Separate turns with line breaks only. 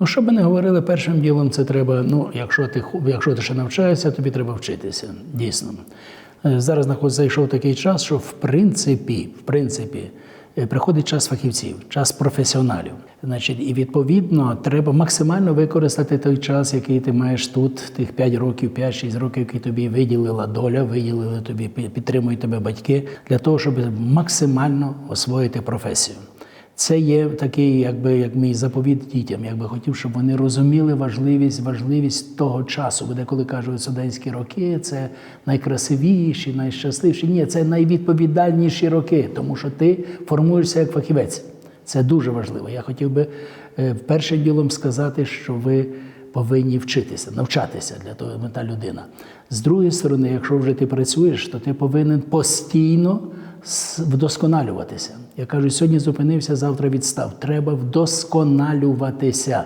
Ну, що би не говорили, першим ділом це треба, ну, якщо ти, якщо ти ще навчаєшся, тобі треба вчитися. Дійсно. Е, Зараз зайшов такий час, що в принципі, в принципі, е, приходить час фахівців, час професіоналів. Значить, і відповідно треба максимально використати той час, який ти маєш тут, тих 5 років, 5-6 років, які тобі виділила доля, виділили тобі, підтримують тебе батьки, для того, щоб максимально освоїти професію. Це є такий, якби як мій заповіт дітям. Якби хотів, щоб вони розуміли важливість, важливість того часу. Бо деколи кажуть, студентські роки це найкрасивіші, найщасливіші. Ні, це найвідповідальніші роки, тому що ти формуєшся як фахівець. Це дуже важливо. Я хотів би е, першим ділом сказати, що ви повинні вчитися, навчатися для того, ми та людина. З другої сторони, якщо вже ти працюєш, то ти повинен постійно вдосконалюватися. Я кажу, сьогодні зупинився, завтра відстав. Треба вдосконалюватися.